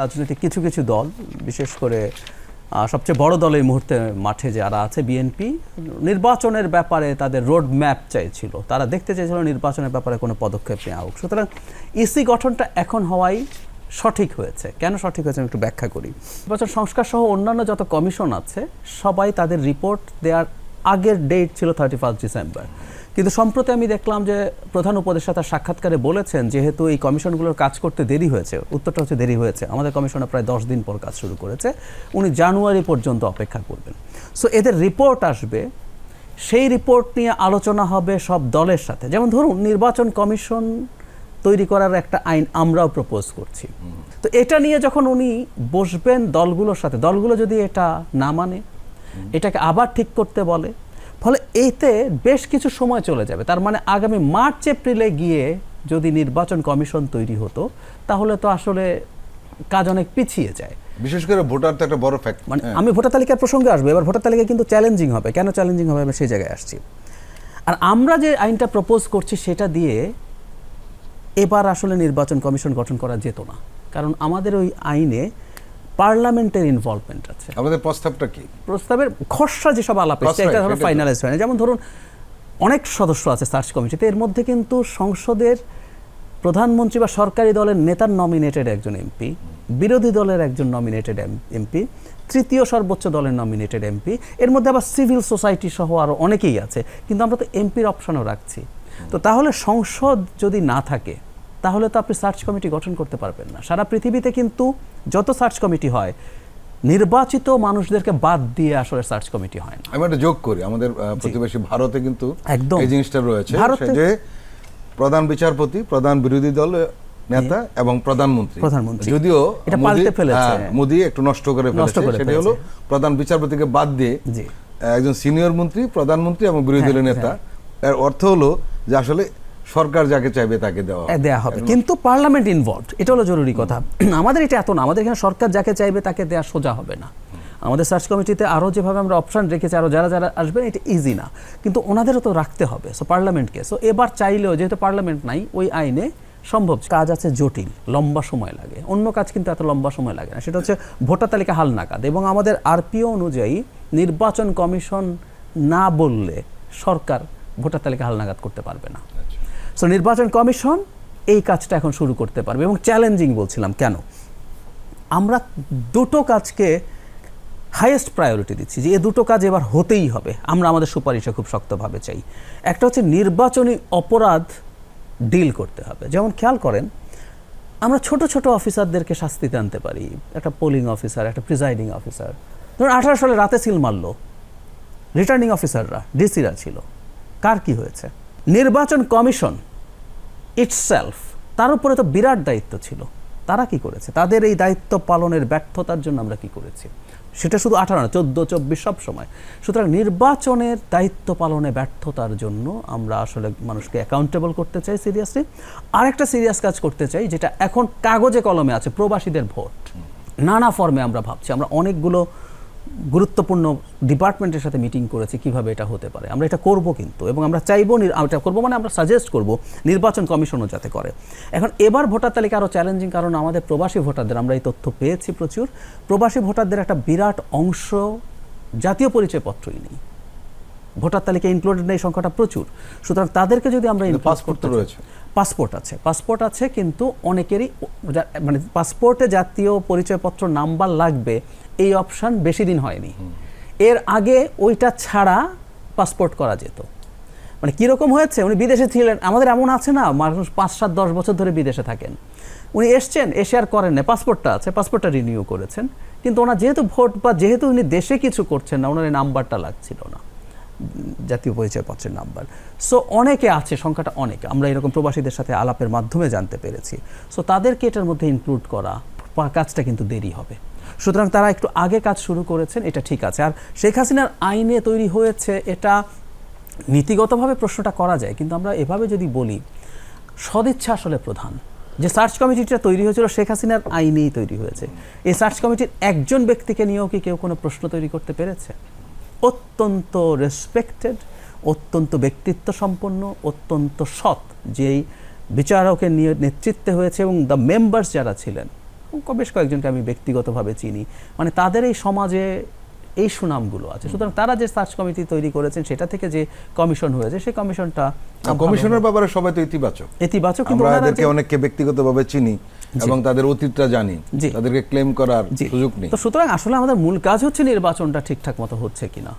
রাজনৈতিক কিছু কিছু দল, বিশেষ করে সবচেয়ে বড় দল এই মুহূর্তে মাঠে যারা আছে বিএনপি নির্বাচনের ব্যাপারে তাদের রোড ম্যাপ চাইছিল। তারা দেখতে চাইছিল নির্বাচনের ব্যাপারে কোনো পদক্ষেপ নেওয়া হোক। সুতরাং ইসি গঠনটা এখন হওয়াই সঠিক হয়েছে। কেন সঠিক হয়েছে আমি একটু ব্যাখ্যা করি। নির্বাচন সংস্কার সহ অন্যান্য যত কমিশন আছে, সবাই তাদের রিপোর্ট দেওয়ার আগের ডেট ছিল থার্টি ফার্স্ট ডিসেম্বর কিন্তু সম্প্রতি আমি দেখলাম যে প্রধান উপদেষ্টা তার সাক্ষাৎকারে বলেছেন, যেহেতু এই কমিশনগুলোর কাজ করতে দেরি হয়েছে, উত্তরটা হচ্ছে দেরি হয়েছে। আমাদের কমিশনে প্রায় দশ দিন পর কাজ শুরু করেছে। উনি জানুয়ারি পর্যন্ত অপেক্ষা করবেন। সো এদের রিপোর্ট আসবে। সেই রিপোর্ট নিয়ে আলোচনা হবে সব দলের সাথে। যেমন ধরুন, নির্বাচন কমিশন তৈরি করার একটা আইন আমরাও প্রপোজ করছি। তো এটা নিয়ে যখন উনি বসবেন দলগুলোর সাথে, দলগুলো যদি এটা না মানে এটাকে আবার ঠিক করতে বলে ফলে এতে বেশ কিছু সময় চলে যাবে। তার মানে আগামী মার্চ এপ্রিলে গিয়ে যদি নির্বাচন কমিশন তৈরি হতো তাহলে তো আসলে কাজ অনেক পিছিয়ে যায়। বিশেষ করে ভোটার তো একটা বড় ফ্যাক্ট মানে আমি ভোটার তালিকার প্রসঙ্গে আসব এবার ভোটার তালিকা কিন্তু চ্যালেঞ্জিং হবে। কেন চ্যালেঞ্জিং হবে? আমি সেই জায়গায় আসছি। আর আমরা যে আইনটা প্রপোজ করছি সেটা দিয়ে এবার আসলে নির্বাচন কমিশন গঠন করা যেত না। কারণ আমাদের ওই আইনে পার্লামেন্টের ইনভলভমেন্ট আছে। আমাদের প্রস্তাবটা কি? প্রস্তাবের খসড়া যেসব আলাপ এসছে খসড়া, এটা ধরো ফাইনালাইজ হয় না যেমন ধরুন অনেক সদস্য আছে সার্চ কমিটিতে এর মধ্যে কিন্তু সংসদের প্রধানমন্ত্রী বা সরকারি দলের নেতার নমিনেটেড একজন এমপি বিরোধী দলের একজন নমিনেটেড এমপি তৃতীয় সর্বোচ্চ দলের নমিনেটেড এমপি এর মধ্যে আবার সিভিল সোসাইটি সহ আরও অনেকেই আছে। কিন্তু আমরা তো এমপির অপশনও রাখছি। তো তাহলে সংসদ যদি না থাকে তাহলে তো আপনি সার্চ কমিটি গঠন করতে পারবেন না। সারা পৃথিবীতে কিন্তু যত সার্চ কমিটি হয় নির্বাচিত মানুষদেরকে বাদ দিয়ে আসলে সার্চ কমিটি হয় না। আমি একটা যোগ করি আমাদের প্রতিবেশী ভারতে কিন্তু একদম। এই জিনিসটা রয়েছে যে প্রধান বিচারপতি প্রধান বিরোধী দল নেতা এবং প্রধানমন্ত্রী। প্রধানমন্ত্রী। যদিও এটা পাল্টে ফেলেছে। হ্যাঁ, মোদি একটু নষ্ট করে ফেলেছে। সেটা হলো প্রধান বিচারপতিকে বাদ দিয়ে। একজন সিনিয়র মন্ত্রী প্রধানমন্ত্রী এবং বিরোধী হ্যাঁ, দলের নেতা। এর অর্থ হলো যে আসলে সরকার যাকে চাইবে তাকে দেওয়া দেয়া হবে। কিন্তু পার্লামেন্ট ইনভলভ এটা হলো জরুরি কথা। আমাদের এটা এত না আমাদের এখানে সরকার যাকে চাইবে তাকে দেওয়া সোজা হবে না। আমাদের সার্চ কমিটিতে আরও যেভাবে আমরা অপশন রেখেছি আরও যারা যারা আসবেন এটা ইজি না। কিন্তু ওনাদেরও তো রাখতে হবে সো পার্লামেন্টকে। সো এবার চাইলেও যেহেতু পার্লামেন্ট নাই ওই আইনে সম্ভব কাজ আছে জটিল লম্বা সময় লাগে। অন্য কাজ কিন্তু এত লম্বা সময় লাগে না। সেটা হচ্ছে ভোটার তালিকা হালনাগাদ এবং আমাদের আরপিও অনুযায়ী নির্বাচন কমিশন না বললে সরকার ভোটার তালিকা হালনাগাদ করতে পারবে না। সো নির্বাচন কমিশন এই কাজটা এখন শুরু করতে পারবে এবং চ্যালেঞ্জিং বলছিলাম, কেন? আমরা দুটো কাজকে হাইয়েস্ট প্রায়োরিটি দিচ্ছি যে এ দুটো কাজ এবার হতেই হবে, আমরা আমাদের সুপারিশে খুব শক্তভাবে চাই। একটা হচ্ছে নির্বাচনী অপরাধ ডিল করতে হবে। যেমন খেয়াল করেন, আমরা ছোট ছোট অফিসারদেরকে শাস্তিতে আনতে পারি, একটা পোলিং অফিসার একটা প্রিজাইডিং অফিসার ধরুন, আঠারো সালে রাতে সিল মারলো রিটার্নিং অফিসাররা ডিসিরা ছিল। কার কি হয়েছে? নির্বাচন কমিশন ইটসেলফ তার উপরে তো বিরাট দায়িত্ব ছিল। তারা কি করেছে? তাদের এই দায়িত্ব পালনের ব্যর্থতার জন্য আমরা কি করেছি? সেটা শুধু আঠারো না চোদ্দ, চব্বিশ, সব সময়। সুতরাং নির্বাচনের দায়িত্ব পালনে ব্যর্থতার জন্য আমরা আসলে মানুষকে অ্যাকাউন্টেবল করতে চাই সিরিয়াসলি আরেকটা সিরিয়াস কাজ করতে চাই, যেটা এখন কাগজে কলমে আছে, প্রবাসীদের ভোট। নানা ফর্মে আমরা ভাবছি। আমরা অনেকগুলো গুরুত্বপূর্ণ ডিপার্টমেন্টের সাথে মিটিং করেছে কীভাবে এটা হতে পারে। আমরা এটা করব কিন্তু এবং আমরা চাইব এটা করব মানে আমরা সাজেস্ট করব নির্বাচন কমিশনও যাতে করে। এখন এবার ভোটার তালিকা আরও চ্যালেঞ্জিং কারণ আমাদের প্রবাসী ভোটারদের, আমরা এই তথ্য পেয়েছি প্রচুর। প্রবাসী ভোটারদের একটা বিরাট অংশ জাতীয় পরিচয়পত্রই নেই। ভোটার তালিকায় ইনক্লুডেড নেই সংখ্যাটা প্রচুর। সুতরাং তাদেরকে যদি আমরা চাই- রয়েছে। পাসপোর্ট আছে। পাসপোর্ট আছে কিন্তু অনেকেরই মানে পাসপোর্টে জাতীয় পরিচয়পত্র নাম্বার লাগবে এই অপশান বেশি দিন হয়নি। এর আগে ওইটা ছাড়া পাসপোর্ট করা যেত। মানে কীরকম হয়েছে? উনি বিদেশে ছিলেন। আমাদের এমন আছে না মানুষ পাঁচ সাত দশ বছর ধরে বিদেশে থাকেন। উনি এসছেন এসে আর করেন না পাসপোর্টটা আছে পাসপোর্টটা রিনিউ করেছেন। কিন্তু ওনার যেহেতু ভোট বা যেহেতু উনি দেশে কিছু করছেন না ওনার এই নাম্বারটা লাগছিল না। জাতীয় পরিচয়পত্রের নাম্বার। সো অনেকে আছে, সংখ্যাটা অনেকে। আমরা এরকম প্রবাসীদের সাথে আলাপের মাধ্যমে জানতে পেরেছি। সো তাদেরকে এটার মধ্যে ইনক্লুড করা কাজটা কিন্তু দেরি হবে। সুতরাং তারা একটু আগে কাজ শুরু করেছেন, এটা ঠিক আছে। আর শেখ হাসিনার আইনে তৈরি হয়েছে, এটা নীতিগতভাবে প্রশ্নটা করা যায়। কিন্তু আমরা এভাবে যদি বলি, সদিচ্ছা আসলে প্রধান। যে সার্চ কমিটিটা তৈরি হয়েছিল, শেখ হাসিনার আইনেই তৈরি হয়েছে। এই সার্চ কমিটির একজন ব্যক্তিকে নিয়েও কি কেউ কোনো প্রশ্ন তৈরি করতে পেরেছে? অত্যন্ত রেসপেক্টেড অত্যন্ত ব্যক্তিত্ব সম্পন্ন অত্যন্ত সৎ যেই বিচারকের নিয়ে নেতৃত্বে হয়েছে এবং দ্য মেম্বার্স যারা ছিলেন বেশ কয়েকজনকে আমি ব্যক্তিগতভাবে চিনি। মানে তাদের এই সমাজে এই সুনামগুলো আছে। সুতরাং তারা যে সার্চ কমিটি তৈরি করেছেন সেটা থেকে যে কমিশন হয়েছে সেই কমিশনটা কমিশনের ব্যাপারে সবাই তো ইতিবাচক। ইতিবাচক কিন্তু আমরা অনেককে ব্যক্তিগতভাবে চিনি। এবং তাদের অতীতটা জানি। তাদেরকে ক্লেম করার। সুযোগ নেই তো সুতরাং আসলে আমাদের মূল কাজ হচ্ছে নির্বাচনটা ঠিকঠাক মতো হচ্ছে কিনা